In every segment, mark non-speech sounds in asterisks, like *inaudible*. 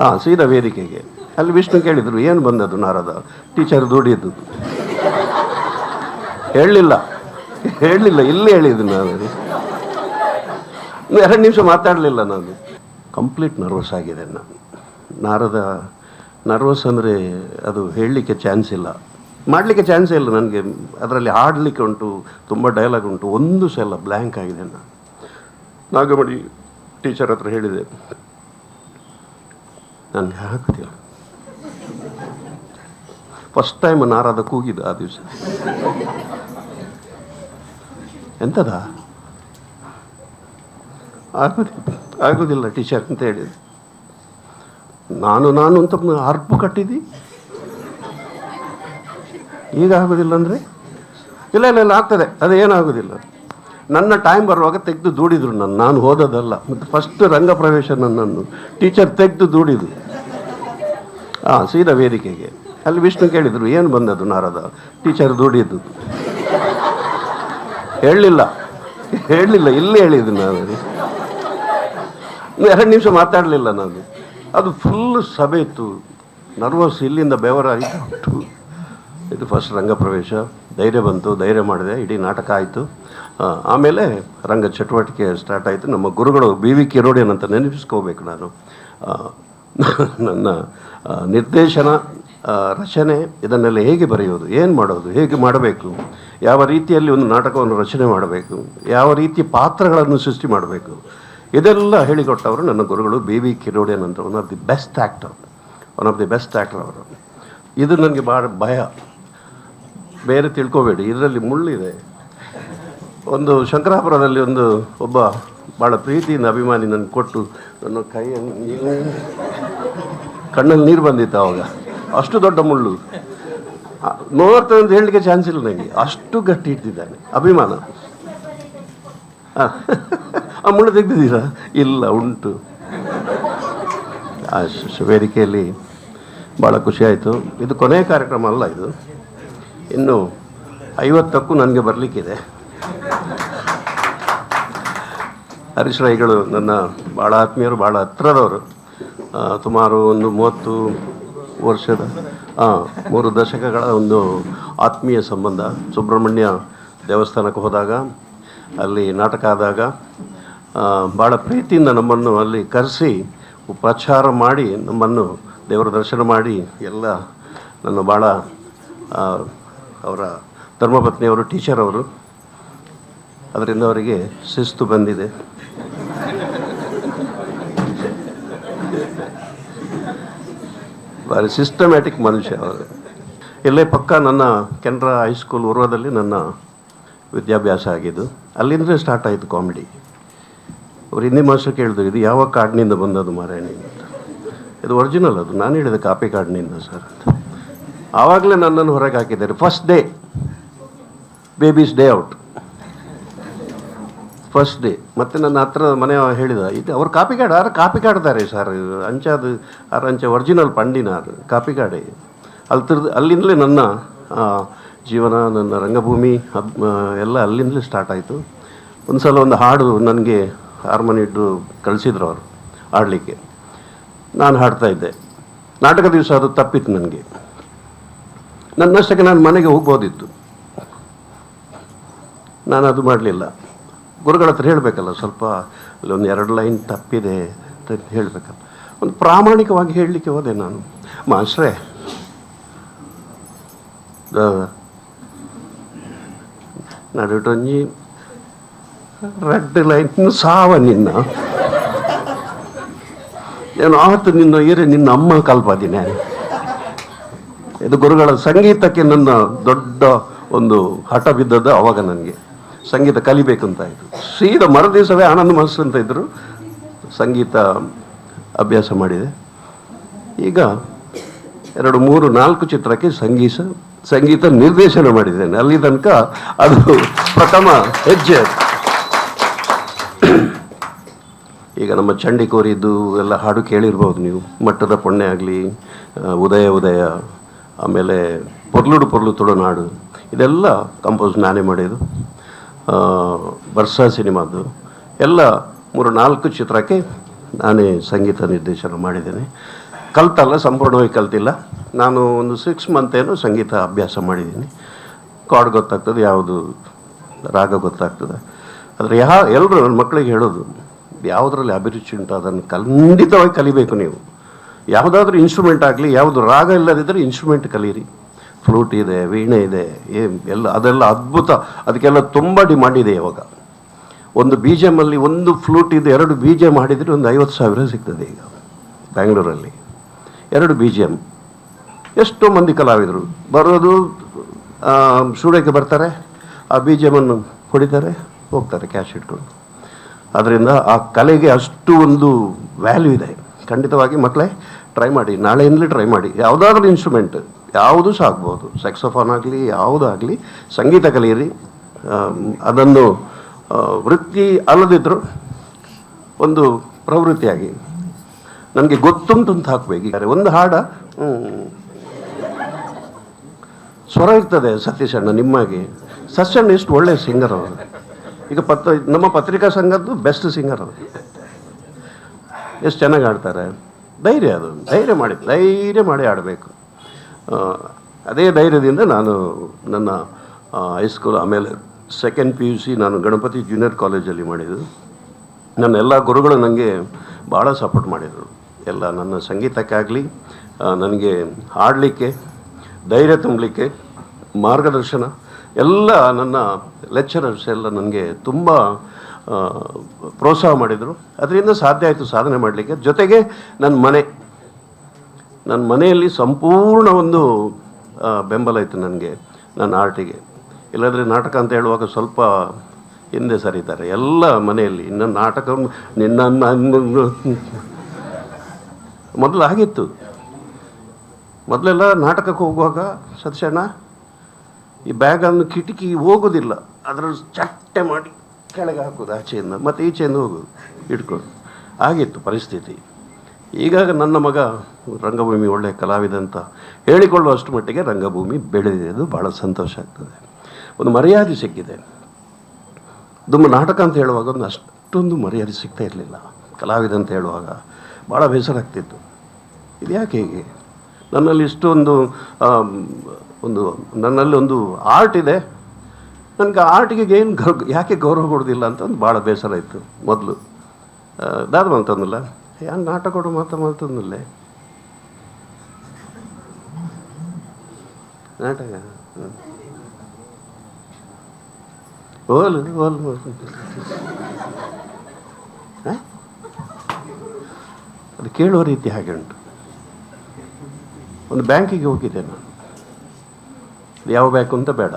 ಹಾಂ ಸೀದಾ ವೇದಿಕೆಗೆ. ಅಲ್ಲಿ ವಿಷ್ಣು ಕೇಳಿದರು, ಏನು ಬಂದದ್ದು ನಾರದ? ಟೀಚರ್ ದುಡಿದ್ದು ಹೇಳಲಿಲ್ಲ. ಹೇಳಲಿಲ್ಲ, ಇಲ್ಲೇ ಹೇಳಿದ್ದು ನಾನು. ಎರಡು ನಿಮಿಷ ಮಾತಾಡಲಿಲ್ಲ ನಾನು. ಕಂಪ್ಲೀಟ್ ನರ್ವಸ್ ಆಗಿದೆ ನಾನು. ನಾರದ ನರ್ವಸ್ ಅಂದರೆ ಅದು ಹೇಳಲಿಕ್ಕೆ ಚಾನ್ಸ್ ಇಲ್ಲ. ಮಾಡಲಿಕ್ಕೆ ಚಾನ್ಸ್ ಇಲ್ಲ ನನಗೆ. ಅದರಲ್ಲಿ ಹಾಡಲಿಕ್ಕೆ ಉಂಟು, ತುಂಬ ಡೈಲಾಗ್ ಉಂಟು. ಒಂದು ಸಲ ಬ್ಲ್ಯಾಂಕ್ ಆಗಿದೆ ನಾನು. ನಾಗಮಣಿ, ಟೀಚರ್ ಹತ್ರ ಹೇಳಿದೆ. ನನಗೆ ಹಾಕೋದಿಲ್ಲ. ಫಸ್ಟ್ ಟೈಮ್ ನಾರಾದ ಕೂಗಿದ ಆ ದಿವಸ. ಎಂತದ? ಆಗೋದಿಲ್ಲ ಆಗೋದಿಲ್ಲ ಟೀಚರ್ ಅಂತ ಹೇಳಿದೆ ನಾನು ನಾನು ಅಂತ ಅರ್ಪು ಕಟ್ಟಿದ್ದಿ? ಈಗ ಆಗೋದಿಲ್ಲ ಅಂದರೆ? ಇಲ್ಲ ಇಲ್ಲ ಇಲ್ಲ, ಆಗ್ತದೆ. ಅದೇನು ಏನಾಗೋದಿಲ್ಲ ನನ್ನ ಟೈಮ್ ಬರುವಾಗ ತೆಗೆದು ದೂಡಿದ್ರು ನಾನು ನಾನು ಹೋದದಲ್ಲ ಮತ್ತು ಫಸ್ಟ್ ರಂಗ ಪ್ರವೇಶ ನನ್ನನ್ನು. ಟೀಚರ್ ತೆಗೆದು ದೂಡಿದ್ರು. ಹಾಂ ಸೀದಾ ವೇದಿಕೆಗೆ. ಅಲ್ಲಿ ವಿಷ್ಣು ಕೇಳಿದರು, ಏನು ಬಂದದ್ದು ನಾರದ? ಟೀಚರ್ ದುಡಿದ್ದು. ಹೇಳಲಿಲ್ಲ. ಹೇಳಲಿಲ್ಲ, ಇಲ್ಲೇ ಹೇಳಿದ್ದು ನಾನು. ಎರಡು ನಿಮಿಷ ಮಾತಾಡಲಿಲ್ಲ ನಾನು. ಅದು ಫುಲ್ ಸಭೆ ಇತ್ತು. ನರ್ವಸ್ ಇಲ್ಲಿಂದ ಬೆವರ ಆಯಿತು ಇದು ಫಸ್ಟ್ ರಂಗ ಪ್ರವೇಶ. ಧೈರ್ಯ ಬಂತು, ಧೈರ್ಯ ಮಾಡಿದೆ, ಇಡೀ ನಾಟಕ ಆಯಿತು. ಆಮೇಲೆ ರಂಗ ಚಟುವಟಿಕೆ ಸ್ಟಾರ್ಟ್ ಆಯಿತು. ನಮ್ಮ ಗುರುಗಳು ಬಿ ವಿ ಕಿರೋಡಿಯನ್ ಅಂತ ನೆನಪಿಸ್ಕೋಬೇಕು ನಾನು. ನನ್ನ ನಿರ್ದೇಶನ ರಚನೆ ಇದನ್ನೆಲ್ಲ ಹೇಗೆ ಬರೆಯೋದು, ಏನು ಮಾಡೋದು, ಹೇಗೆ ಮಾಡಬೇಕು, ಯಾವ ರೀತಿಯಲ್ಲಿ ಒಂದು ನಾಟಕವನ್ನು ರಚನೆ ಮಾಡಬೇಕು, ಯಾವ ರೀತಿ ಪಾತ್ರಗಳನ್ನು ಸೃಷ್ಟಿ ಮಾಡಬೇಕು, ಇದೆಲ್ಲ ಹೇಳಿಕೊಟ್ಟವರು ನನ್ನ ಗುರುಗಳು ಬಿ ವಿ ಕಿರೋಡಿಯನ್ ಅಂತ one of the best actor one of the best actor ಅವರು. ಇದು ನನಗೆ ಭಾಳ ಭಯ. ಬೇರೆ ತಿಳ್ಕೋಬೇಡಿ, ಇದರಲ್ಲಿ ಮುಳ್ಳಿದೆ. ಒಂದು ಶಂಕರಾಪುರದಲ್ಲಿ ಒಂದು ಒಬ್ಬ ಭಾಳ ಪ್ರೀತಿಯಿಂದ ಅಭಿಮಾನಿ ನನಗೆ ಕೊಟ್ಟು ನನ್ನ ಕೈಯನ್ನು ಕಣ್ಣಲ್ಲಿ ನೀರು ಬಂದಿತ್ತು ಅವಾಗ. ಅಷ್ಟು ದೊಡ್ಡ ಮುಳ್ಳು. ನೋಡ್ತಾನೆ ಅಂತ ಹೇಳಲಿಕ್ಕೆ ಚಾನ್ಸ್ ಇಲ್ಲ ನನಗೆ ಅಷ್ಟು ಗಟ್ಟಿ ಇಟ್ಟಿದ್ದಾನೆ. ಅಭಿಮಾನ. ಆ, ಮುಳ್ಳು ತೆಗ್ದಿದ್ದೀರಾ? ಇಲ್ಲ ಉಂಟು. ಆ ವೇದಿಕೆಯಲ್ಲಿ ಭಾಳ ಖುಷಿ ಆಯಿತು. ಇದು ಕೊನೆಯ ಕಾರ್ಯಕ್ರಮ ಅಲ್ಲ ಇದು. ಇನ್ನು ಐವತ್ತಕ್ಕೂ ನನಗೆ ಬರಲಿಕ್ಕಿದೆ. ಹರೀಶ್ ರೈಗಳು ನನ್ನ ಭಾಳ ಆತ್ಮೀಯರು ಭಾಳ ಹತ್ರದವರು. ಸುಮಾರು ಒಂದು ಮೂವತ್ತು ವರ್ಷದ ಮೂರು ದಶಕಗಳ ಒಂದು ಆತ್ಮೀಯ ಸಂಬಂಧ ಸುಬ್ರಹ್ಮಣ್ಯ ದೇವಸ್ಥಾನಕ್ಕೆ ಹೋದಾಗ, ಅಲ್ಲಿ ನಾಟಕ ಆದಾಗ ಭಾಳ ಪ್ರೀತಿಯಿಂದ ನಮ್ಮನ್ನು ಅಲ್ಲಿ ಕರೆಸಿ, ಉಪಚಾರ ಮಾಡಿ, ನಮ್ಮನ್ನು ದೇವರ ದರ್ಶನ ಮಾಡಿ, ಎಲ್ಲ ನನ್ನ ಭಾಳ ಅವರ ಧರ್ಮಪತ್ನಿಯವರು ಟೀಚರ್ ಅವರು, ಅದರಿಂದ ಅವರಿಗೆ ಶಿಸ್ತು ಬಂದಿದೆ. *laughs* ಭಾರಿ ಸಿಸ್ಟಮ್ಯಾಟಿಕ್ ಮನುಷ್ಯ ಅವರು ಇಲ್ಲೇ ಪಕ್ಕ ನನ್ನ ಕೆನರಾ ಹೈಸ್ಕೂಲ್ ಉರ್ವದಲ್ಲಿ ನನ್ನ ವಿದ್ಯಾಭ್ಯಾಸ ಆಗಿದ್ದು ಅಲ್ಲಿಂದಲೇ ಸ್ಟಾರ್ಟ್ ಆಯಿತು ಕಾಮಿಡಿ ಅವ್ರು ಹಿಂದಿ ಮಾಸ್ಟರ್ ಕೇಳಿದ್ರು, ಇದು ಯಾವ ಕಾಡಿನಿಂದ ಬಂದದ್ದು ಮಾರಾಯಣಿ? ಅಂತ. ಇದು ಒರಿಜಿನಲ್ ಅದು. ನಾನು ಹೇಳಿದೆ ಕಾಪಿ ಕಾರ್ಡ್ನಿಂದ ಸರ್ ಅಂತ. ಆವಾಗಲೇ ನನ್ನನ್ನು ಹೊರಗೆ ಹಾಕಿದ್ದಾರೆ. First day babies day out first day ಮತ್ತು ನನ್ನ ಹತ್ರ ಮನೆ ಹೇಳಿದ, ಇದು ಅವ್ರು ಕಾಪಿ ಕಾರ್ಡ್, ಆದ್ರೆ ಕಾಪಿ ಕಾರ್ಡ್ತಾರೆ ಸರ್ ಅಂಚೆ ಅದು ಆರ ಅಂಚೆ ಒರಿಜಿನಲ್ ಪಂಡಿನ ಅದು, ಕಾಪಿ ಕಾರ್ಡೇ ಅಲ್ಲಿ ತಿರ್ದು, ಅಲ್ಲಿಂದಲೇ ನನ್ನ ಜೀವನ, ನನ್ನ ರಂಗಭೂಮಿ ಎಲ್ಲ ಅಲ್ಲಿಂದಲೇ ಸ್ಟಾರ್ಟ್ ಆಯಿತು. ಒಂದು ಸಲ ಒಂದು ಹಾಡು ನನಗೆ ಹಾರ್ಮೋನಿ ಇಟ್ಟು ಕಳಿಸಿದ್ರು ಅವರು, ಹಾಡಲಿಕ್ಕೆ. ನಾನು ಹಾಡ್ತಾ ಇದ್ದೆ. ನಾಟಕ ದಿವಸ ಅದು ತಪ್ಪಿತ್ತು ನನಗೆ. ನನ್ನಷ್ಟಕ್ಕೆ ನಾನು ಮನೆಗೆ ಹೋಗ್ಬೋದಿತ್ತು. ನಾನು ಅದು ಮಾಡಲಿಲ್ಲ. ಗುರುಗಳ ಹತ್ರ ಹೇಳಬೇಕಲ್ಲ, ಸ್ವಲ್ಪ ಒಂದು ಎರಡು ಲೈನ್ ತಪ್ಪಿದೆ ಅಂತ ಹೇಳಬೇಕಲ್ಲ. ಒಂದು ಪ್ರಾಮಾಣಿಕವಾಗಿ ಹೇಳಲಿಕ್ಕೆ ಹೋದೆ ನಾನು. ಮಾಸ್ಟ್ರೇ ನಡುಟೊಂಜಿ ರೆಡ್ ಲೈನ್ ಸಾವ ನಿನ್ನ. ಏನು ಆತು ನಿನ್ನ ಏರಿ ನಿನ್ನ ಅಮ್ಮ ಕಲ್ಪದಿನೇ ಇದು ಗುರುಗಳ ಸಂಗೀತಕ್ಕೆ ನನ್ನ ದೊಡ್ಡ ಒಂದು ಹಠ ಬಿದ್ದದ್ದು ಅವಾಗ ನನಗೆ. ಸಂಗೀತ ಕಲಿಬೇಕಂತ ಆಯಿತು. ಸೀದಾ ಮರುದಿವಸವೇ ಆನಂದ ಮಹಸ್ ಅಂತ ಇದ್ದರು ಸಂಗೀತ ಅಭ್ಯಾಸ ಮಾಡಿದೆ. ಈಗ ಎರಡು ಮೂರು ನಾಲ್ಕು ಚಿತ್ರಕ್ಕೆ ಸಂಗೀತ ಸಂಗೀತ ನಿರ್ದೇಶನ ಮಾಡಿದ್ದೇನೆ ಅಲ್ಲಿ ತನಕ ಅದು ಪ್ರಥಮ ಹೆಜ್ಜೆ ಈಗ ನಮ್ಮ ಚಂಡಿಕೋರಿದ್ದು ಎಲ್ಲ ಹಾಡು ಕೇಳಿರ್ಬೋದು ನೀವು. ಮಟ್ಟದ ಪೊಣ್ಣೆ ಆಗಲಿ ಉದಯ ಉದಯ, ಆಮೇಲೆ ಪೊರ್ಲುಡು ಪೊರ್ಲು ತುಳುನಾಡು ಇದೆಲ್ಲ ಕಂಪೋಸ್ ನಾನೇ ಮಾಡಿದ್ದು. ಬರ್ಸಾ ಸಿನಿಮಾದ್ದು. ಎಲ್ಲ ಮೂರು ನಾಲ್ಕು ಚಿತ್ರಕ್ಕೆ ನಾನೇ ಸಂಗೀತ ನಿರ್ದೇಶನ ಮಾಡಿದ್ದೇನೆ. ಕಲ್ತಲ್ಲ ಸಂಪೂರ್ಣವಾಗಿ ಕಲ್ತಿಲ್ಲ. ನಾನು ಒಂದು ಸಿಕ್ಸ್ ಮಂತ್ ಏನೋ ಸಂಗೀತ ಅಭ್ಯಾಸ ಮಾಡಿದ್ದೀನಿ. ಕಾಡ್ ಗೊತ್ತಾಗ್ತದೆ, ಯಾವುದು ರಾಗ ಗೊತ್ತಾಗ್ತದೆ. ಆದರೆ ಯಾ ಎಲ್ಲರೂ ನನ್ನ ಮಕ್ಕಳಿಗೆ ಹೇಳೋದು, ಯಾವುದರಲ್ಲಿ ಅಭಿರುಚಿ ಉಂಟು ಅದನ್ನು ಖಂಡಿತವಾಗಿ ಕಲಿಬೇಕು ನೀವು. ಯಾವುದಾದ್ರೂ ಇನ್ಸ್ಟ್ರೂಮೆಂಟ್ ಆಗಲಿ, ಯಾವುದು ರಾಗ ಇಲ್ಲದಿದ್ದರೆ ಇನ್ಸ್ಟ್ರೂಮೆಂಟ್ ಕಲೀರಿ. ಫ್ಲೂಟ್ ಇದೆ, ವೀಣೆ ಇದೆ ಏ ಎಲ್ಲ, ಅದೆಲ್ಲ ಅದ್ಭುತ. ಅದಕ್ಕೆಲ್ಲ ತುಂಬ ಡಿಮಾಂಡ್ ಇದೆ ಇವಾಗ. ಒಂದು ಬಿ ಜಿ ಎಮ್ಮಲ್ಲಿ ಒಂದು ಫ್ಲೂಟ್ ಇದೆ ಎರಡು ಬಿ ಜಿ ಎಂ ಮಾಡಿದರೆ ಒಂದು ಐವತ್ತು ಸಾವಿರ ಸಿಗ್ತದೆ ಈಗ ಬ್ಯಾಂಗ್ಳೂರಲ್ಲಿ ಎರಡು ಬಿ ಜಿ ಎಂ ಎಷ್ಟೋ ಮಂದಿ ಕಲಾವಿದರು. ಬರೋದು ಸ್ಟುಡಿಯೋಕ್ಕೆ ಬರ್ತಾರೆ. ಆ ಬಿ ಜಿ ಎಮ್ಮನ್ನು ಹೊಡಿತಾರೆ, ಹೋಗ್ತಾರೆ ಕ್ಯಾಶ್ ಇಟ್ಕೊಂಡು. ಅದರಿಂದ ಆ ಕಲೆಗೆ ಅಷ್ಟು ಒಂದು ವ್ಯಾಲ್ಯೂ ಇದೆ. ಖಂಡಿತವಾಗಿ ಮಕ್ಕಳೇ ಟ್ರೈ ಮಾಡಿ. ನಾಳೆಯಿಂದಲೇ ಟ್ರೈ ಮಾಡಿ. ಯಾವುದಾದ್ರೂ ಇನ್ಸ್ಟ್ರೂಮೆಂಟ್ ಯಾವುದು ಸಹ ಆಗ್ಬೋದು. ಸೆಕ್ಸೋಫೋನ್ ಆಗಲಿ ಯಾವುದಾಗಲಿ ಸಂಗೀತ ಕಲಿಯಿರಿ. ಅದನ್ನು ವೃತ್ತಿ ಅಲ್ಲದಿದ್ದರೂ ಒಂದು ಪ್ರವೃತ್ತಿಯಾಗಿ. ನನಗೆ ಗೊತ್ತುಂಟು ಅಂತ ಹಾಕಬೇಕು. ಒಂದು ಹಾಡ ಸ್ವರ ಇರ್ತದೆ ಸತೀಶ್ ಅಣ್ಣ ನಿಮ್ಮಾಗಿ. ಸತ್ಯಣ್ಣ ಎಷ್ಟು ಒಳ್ಳೆಯ ಸಿಂಗರ್ ಅವರು. ಈಗ ಪತ್ರ, ನಮ್ಮ ಪತ್ರಿಕಾ ಸಂಘದ್ದು ಬೆಸ್ಟ್ ಸಿಂಗರ್ ಅವರು. ಎಷ್ಟು ಚೆನ್ನಾಗಿ ಆಡ್ತಾರೆ ಧೈರ್ಯ ಅದು. ಧೈರ್ಯ ಮಾಡಿ ಧೈರ್ಯ ಮಾಡಿ ಆಡಬೇಕು ಅದೇ ಧೈರ್ಯದಿಂದ ನಾನು ನನ್ನ ಹೈಸ್ಕೂಲ್ ಆಮೇಲೆ ಸೆಕೆಂಡ್ ಪಿ ಯು ಸಿ ನಾನು ಗಣಪತಿ ಜೂನಿಯರ್ ಕಾಲೇಜಲ್ಲಿ ಮಾಡಿದ್ದು. ನನ್ನ ಎಲ್ಲ ಗುರುಗಳು ನನಗೆ ಭಾಳ ಸಪೋರ್ಟ್ ಮಾಡಿದರು. ಎಲ್ಲ ನನ್ನ ಸಂಗೀತಕ್ಕಾಗಲಿ ನನಗೆ ಹಾಡಲಿಕ್ಕೆ, ಧೈರ್ಯ ತುಂಬಲಿಕ್ಕೆ, ಮಾರ್ಗದರ್ಶನ, ಎಲ್ಲ ನನ್ನ ಲೆಕ್ಚರರ್ಸ್ ಎಲ್ಲ ನನಗೆ ತುಂಬ ಪ್ರೋತ್ಸಾಹ ಮಾಡಿದರು. ಅದರಿಂದ ಸಾಧ್ಯ ಆಯಿತು ಸಾಧನೆ ಮಾಡಲಿಕ್ಕೆ. ಜೊತೆಗೆ ನನ್ನ ಮನೆ ನನ್ನ ಮನೆಯಲ್ಲಿ ಸಂಪೂರ್ಣ ಒಂದು ಬೆಂಬಲ ಇತ್ತು ನನಗೆ, ನನ್ನ ಆರ್ಟಿಗೆ. ಇಲ್ಲಾಂದರೆ ನಾಟಕ ಅಂತ ಹೇಳುವಾಗ ಸ್ವಲ್ಪ ಹಿಂದೆ ಸರಿತಾರೆ. ಎಲ್ಲ ಮನೆಯಲ್ಲಿ ಇನ್ನು ನಾಟಕ, ನಿನ್ನ *laughs* ಮೊದಲು ಆಗಿತ್ತು ಮೊದಲೆಲ್ಲ ನಾಟಕಕ್ಕೆ ಹೋಗುವಾಗ, ಸತ್ಯಣ್ಣ, ಈ ಬ್ಯಾಗನ್ನು ಕಿಟಕಿ ಹೋಗೋದಿಲ್ಲ. ಅದರ ಚಟ್ಟೆ ಮಾಡಿ ಕೆಳಗೆ ಹಾಕೋದು, ಆಚೆಯಿಂದ, ಮತ್ತು ಈಚೆಯಿಂದ ಹೋಗೋದು ಇಟ್ಕೊಂಡು ಆಗಿತ್ತು ಪರಿಸ್ಥಿತಿ. ಈಗ ನನ್ನ ಮಗ ರಂಗಭೂಮಿ ಒಳ್ಳೆಯ ಕಲಾವಿದ ಅಂತ ಹೇಳಿಕೊಳ್ಳುವಷ್ಟು ಮಟ್ಟಿಗೆ ರಂಗಭೂಮಿ ಬೆಳೆದಿದ್ದು ಭಾಳ ಸಂತೋಷ ಆಗ್ತದೆ. ಒಂದು ಮರ್ಯಾದೆ ಸಿಕ್ಕಿದೆ. ತುಂಬ ನಾಟಕ ಅಂತ ಹೇಳುವಾಗ ಒಂದು ಅಷ್ಟೊಂದು ಮರ್ಯಾದೆ ಸಿಗ್ತಾ ಇರಲಿಲ್ಲ. ಕಲಾವಿದ ಅಂತ ಹೇಳುವಾಗ ಭಾಳ ಬೇಸರ ಆಗ್ತಿತ್ತು ಇದು ಯಾಕೆ ಹೇಗೆ? ನನ್ನಲ್ಲಿ ಇಷ್ಟೊಂದು ಒಂದು, ನನ್ನಲ್ಲಿ ಒಂದು ಆರ್ಟ್ ಇದೆ. ನನಗೆ ಆರ್ಟಿಗೆ ಏನು ಗೌ, ಯಾಕೆ ಗೌರವ ಕೊಡೋದಿಲ್ಲ ಅಂತ ಒಂದು ಭಾಳ ಬೇಸರ ಇತ್ತು ಮೊದಲು. ದಾದ ಅಂತಂದಿಲ್ಲ ಯಾರು ನಾಟಕ ಕೊಡು ಮಾತ നാട്ടക ಓಲು ಹ? ಅದು ಕೇಳುವ ರೀತಿ ಹಾಗೆ ಉಂಟು. ಒಂದು ಬ್ಯಾಂಕಿಗೆ ಹೋಗಿದ್ದೆ ನಾನು. ಯಾವ ಬ್ಯಾಂಕ್ ಅಂತ ಬೇಡ.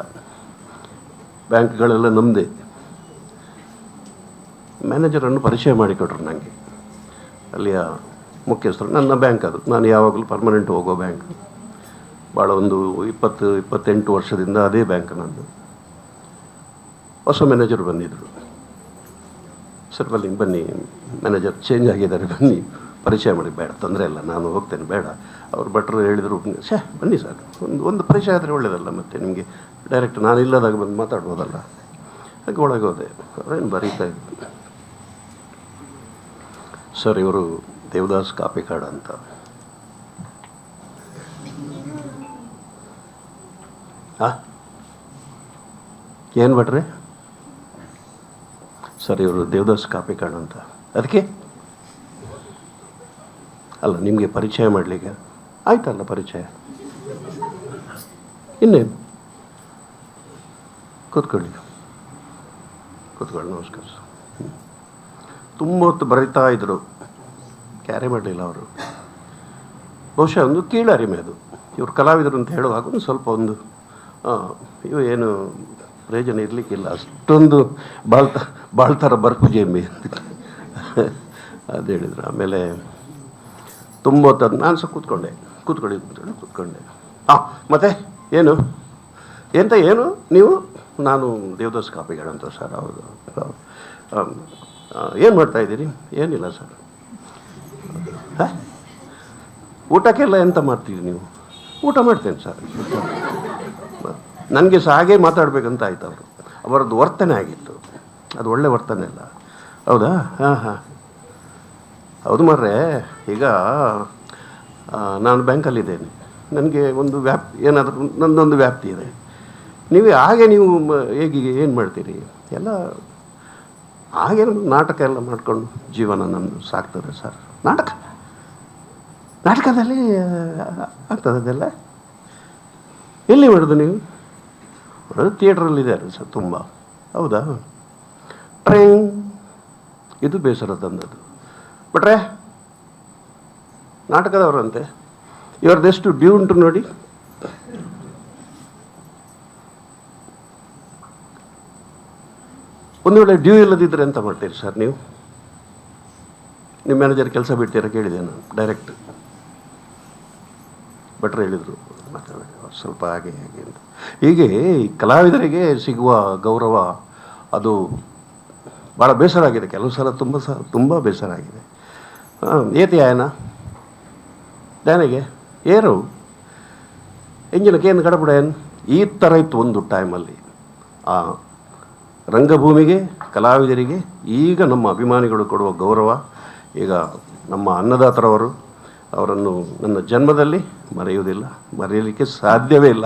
ಬ್ಯಾಂಕ್ಗಳೆಲ್ಲ ನಮ್ಮದೇ ಮ್ಯಾನೇಜರನ್ನು ಪರಿಚಯ ಮಾಡಿಕೊಟ್ರು ನನಗೆ ಅಲ್ಲಿಯ ಮುಖ್ಯಸ್ಥರು, ನನ್ನ ಬ್ಯಾಂಕ್ ಅದು. ನಾನು ಯಾವಾಗಲೂ ಪರ್ಮನೆಂಟ್ ಹೋಗೋ ಬ್ಯಾಂಕ್. ಭಾಳ ಒಂದು ಇಪ್ಪತ್ತು, ಇಪ್ಪತ್ತೆಂಟು ವರ್ಷದಿಂದ ಅದೇ ಬ್ಯಾಂಕ್ ನಂದು. ಹೊಸ ಮ್ಯಾನೇಜರ್ ಬಂದಿದ್ದರು. ಸರ್ ಬಲ್ಲಿ ಬನ್ನಿ. ಮ್ಯಾನೇಜರ್ ಚೇಂಜ್ ಆಗಿದ್ದಾರೆ, ಬನ್ನಿ. ಪರಿಚಯ ಮಾಡಿ, ಬೇಡ, ತೊಂದರೆ ಇಲ್ಲ, ನಾನು ಹೋಗ್ತೇನೆ, ಬೇಡ. ಅವರು ಭಟ್ರು ಹೇಳಿದರು ಶೇ ಬನ್ನಿ ಸರ್. ಒಂದು ಒಂದು ಪರಿಚಯ ಆದರೆ ಒಳ್ಳೆಯದಲ್ಲ ಮತ್ತೆ ನಿಮಗೆ. ಡೈರೆಕ್ಟ್ ನಾನು ಇಲ್ಲದಾಗ ಬಂದು ಮಾತಾಡ್ಬೋದಲ್ಲ? ಹಾಗೆ ಒಳಗೆ ಹೋದೆ. ಅವ್ರೇನು ಬರೀತಾ ಇದ್ರು. ಸರ್, ಇವರು ದೇವದಾಸ್ ಕಾಪಿಕಾಡ್ ಅಂತ. ಏನು ಭಟ್ರೆ ಸರ್, ಇವರು ದೇವದಾಸ್ ಕಾಪಿಕಾಡ್ ಅಂತ. ಅದಕ್ಕೆ? ಅಲ್ಲ, ನಿಮಗೆ ಪರಿಚಯ ಮಾಡಲಿಕ್ಕೆ? ಆಯ್ತಲ್ಲ ಪರಿಚಯ. ಇನ್ನೇನು? ಕೂತ್ಕೊಳ್ಳಿ. ಕೂತ್ಕೊಳ್ಳಿ, ನಮಸ್ಕಾರ ಸರ್. ತುಂಬ ಹೊತ್ತು ಬರೀತಾ ಇದ್ದರು ಕ್ಯಾರಿ ಮಾಡಲಿಲ್ಲ ಅವರು. ಬಹುಶಃ ಒಂದು ಕೀಳರಿಮೆ ಅದು. ಇವರು ಕಲಾವಿದರು ಅಂತ ಹೇಳುವಾಗ ಒಂದು ಸ್ವಲ್ಪ ಒಂದು ಇವು ಏನು ಪ್ರಯೋಜನ ಇರಲಿಕ್ಕಿಲ್ಲ. ಅಷ್ಟೊಂದು ಬಾಳ್ತ ಬಾಳ್ತಾರ ಬರ್ಪು ಜೇಮಿ ಅದು ಹೇಳಿದ್ರು. ಆಮೇಲೆ ತುಂಬ ಹೊತ್ತು ನಾನು ಸಹ ಕೂತ್ಕೊಂಡೆ. ಕೂತ್ಕೊಳ್ಳಿ ಕೂತ್ಕೊಳ್ಳಿ ಕೂತ್ಕೊಂಡೆ. ಹಾಂ ಮತ್ತೆ ಏನು? ಎಂತ ಏನು? ನೀವು? ನಾನು ದೇವದಾಸ್ ಕಾಪಿಗಳಂತ ಸರ್. ಹೌದು. ಏನು ಮಾಡ್ತಾ ಇದ್ದೀರಿ? ಏನಿಲ್ಲ ಸರ್. ಹಾಂ? ಊಟಕ್ಕೆಲ್ಲ ಎಂತ ಮಾಡ್ತೀರಿ ನೀವು? ಊಟ ಮಾಡ್ತೇನೆ ಸರ್. ನನಗೆ ಸಹ ಹಾಗೆ ಮಾತಾಡಬೇಕಂತ ಆಯ್ತು ಅವರು. ಅವರದ್ದು ವರ್ತನೆ ಆಗಿತ್ತು. ಅದು ಒಳ್ಳೆ ವರ್ತನೆ ಅಲ್ಲ. ಹೌದಾ? ಹಾಂ ಹಾಂ. ಹೌದು ಮರ್ರೆ, ಈಗ ನಾನು ಬ್ಯಾಂಕಲ್ಲಿದ್ದೇನೆ. ನನಗೆ ಒಂದು ವ್ಯಾಪ್, ಏನಾದರೂ ನನ್ನೊಂದು ವ್ಯಾಪ್ತಿ ಇದೆ. ನೀವು ಹಾಗೆ ನೀವು ಹೇಗೆ, ಏನು ಮಾಡ್ತೀರಿ? ಎಲ್ಲ ಹಾಗೆ ನಾಟಕ ಎಲ್ಲ ಮಾಡಿಕೊಂಡು ಜೀವನ ನಮ್ಮದು ಸಾಕ್ತದೆ ಸರ್. ನಾಟಕ. ನಾಟಕದಲ್ಲಿ ಆಗ್ತದೆ ಅದೆಲ್ಲ. ಎಲ್ಲಿ ಮಾಡೋದು ನೀವು? ಅದು ಇದೆ ಸರ್ ತುಂಬ. ಹೌದಾ? ಟ್ರೈನ್. ಇದು ಬೇಸರ ತಂದದ್ದು. ಬಟ್ರೆ, ನಾಟಕದವರಂತೆ. ಇವ್ರದ್ದೆಷ್ಟು ಡ್ಯೂ ಉಂಟು ನೋಡಿ? ಒಂದು ವೇಳೆ ಡ್ಯೂ ಇಲ್ಲದಿದ್ದರೆ ಎಂತ ಮಾಡ್ತೀರಿ ಸರ್ ನೀವು? ನಿಮ್ಮ ಮ್ಯಾನೇಜರ್ ಕೆಲಸ ಬಿಡ್ತೀರಾ ಕೇಳಿದೆ ನಾನು ಡೈರೆಕ್ಟ್ ಭಟ್ರು ಹೇಳಿದರು ಸ್ವಲ್ಪ ಹಾಗೆ ಹಾಗೆ ಅಂತ. ಹೀಗೆ ಕಲಾವಿದರಿಗೆ ಸಿಗುವ ಗೌರವ ಅದು ಭಾಳ ಬೇಸರ ಆಗಿದೆ. ಕೆಲವು ಸಲ ತುಂಬ ಸಹ ತುಂಬ ಬೇಸರ ಆಗಿದೆ. ಏತಿ ಆಯನ? ಏನು ಏರು? ಕಡಬಿಡ ಏನು ಈ ಥರ ಇತ್ತು ಒಂದು ಟೈಮಲ್ಲಿ ಆ ರಂಗಭೂಮಿಗೆ, ಕಲಾವಿದರಿಗೆ ಈಗ ನಮ್ಮ ಅಭಿಮಾನಿಗಳು ಕೊಡುವ ಗೌರವ, ಈಗ ನಮ್ಮ ಅನ್ನದಾತರವರು ಅವರನ್ನು ನನ್ನ ಜನ್ಮದಲ್ಲಿ ಮರೆಯುವುದಿಲ್ಲ, ಮರೆಯಲಿಕ್ಕೆ ಸಾಧ್ಯವೇ ಇಲ್ಲ.